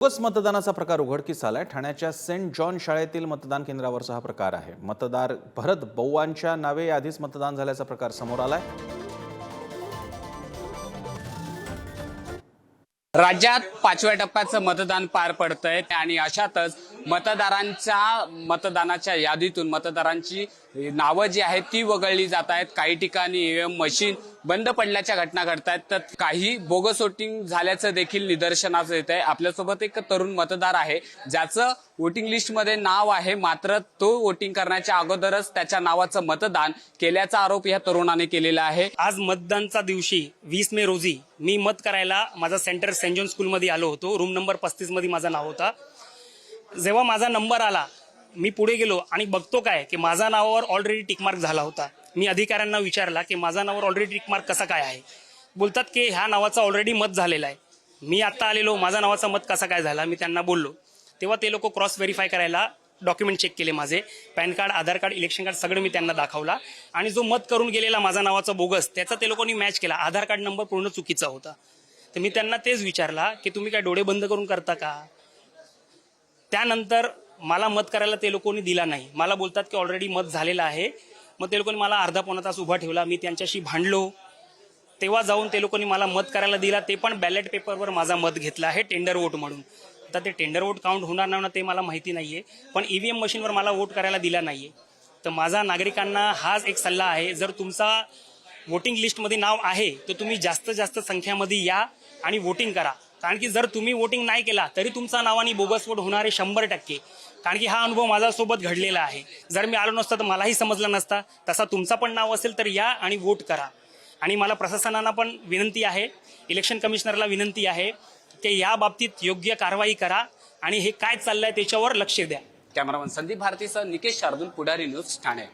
Bogus मतदानाचा प्रकार उघडकीस आलाय. ठाण्याच्या सेंट जॉन शाळेतील मतदान केंद्रावरचा हा प्रकार आहे. मतदार भरत बौवांच्या नावे आधीच मतदान झाल्याचा प्रकार समोर आलाय. राज्यात पाचव्या टप्प्याचं मतदान पार पडतंय आणि अशातच मतदारांच्या मतदानाच्या यादीतून मतदारांची नावं जी आहेत ती वगळली जात आहेत. काही ठिकाणी ईव्हीएम मशीन बंद पडल्याच्या घटना घडत आहेत तर काही बोगस वोटिंग झाल्याचं देखील निदर्शनाचं येत आहे आपल्यासोबत एक तरुण मतदार आहे ज्याचं वोटिंग लिस्टमध्ये नाव आहे मात्र तो वोटिंग करण्याच्या अगोदरच त्याच्या नावाचं मतदान केल्याचा आरोप या तरुणाने केलेला आहे. आज मतदानचा दिवशी वीस मे रोजी मी मत करायला माझा सेंटर सेंट जॉन स्कूलमध्ये आलो होतो. रूम नंबर पस्तीसमध्ये माझं नाव होता. जेव्हा माझा नंबर आला मी पुढे गेलो आणि बघतो काय की माझा नावावर ऑलरेडी टिकमार्क झाला होता. मी अधिकाऱ्यांना विचारला की माझा नावावर ऑलरेडी टिकमार्क कसा काय आहे? बोलतात की ह्या नावाचा ऑलरेडी मत झालेला आहे. मी आत्ता आलेलो माझा नावाचा मत कसा काय झाला? मी त्यांना बोललो. तेव्हा ते लोक क्रॉस व्हेरीफाय करायला डॉक्युमेंट चेक केले माझे. PAN card Aadhaar card election card सगळं मी त्यांना दाखवला. आणि जो मत करून गेलेला माझा नावाचा बोगस त्याचा ते लोकांनी मॅच केला. आधार कार्ड नंबर पूर्ण चुकीचा होता. तर मी त्यांना तेच विचारला की तुम्ही काय डोळे बंद करून करता का? त्यानंतर मला मत करायला ते लोकांनी दिला नाही. मला बोलतात की ऑलरेडी मत झालेलं आहे. मग ते लोकांनी मला अर्धा पावणा तास उभा ठेवला. मी त्यांच्याशी भांडलो. तेव्हा जाऊन ते लोकांनी मला मत करायला दिला. ते पण बॅलेट पेपरवर माझा मत घेतला आहे टेंडर वोट म्हणून. आता ते टेंडर वोट काउंट होणार नाही ना ते मला माहिती नाही आहे पण ईव्हीएम मशीनवर मला वोट करायला दिला नाही आहे तर माझा नागरिकांना हाच एक सल्ला आहे. जर तुमचा वोटिंग लिस्टमध्ये नाव आहे तर तुम्ही जास्त जास्त संख्यामध्ये या आणि वोटिंग करा. कारण की जर तुम्ही वोटिंग नाही केला तरी तुमचा नावाने बोगस वोट होणार आहे शंभर टक्के. कारण की हा अनुभव माझ्यासोबत घडलेला आहे. जर मी आलो नसतं तर मलाही समजलं नसता. तसा तुमचा पण नाव असेल तर या आणि वोट करा. आणि मला प्रशासनाला पण विनंती आहे. इलेक्शन कमिशनरला विनंती आहे. की या बाबतीत योग्य कारवाई करा आणि हे काय चाललंय त्याच्यावर लक्ष द्या. कॅमेरामन संदीप भारतीसह निकेश शार्दूल पुढारी न्यूज ठाणे.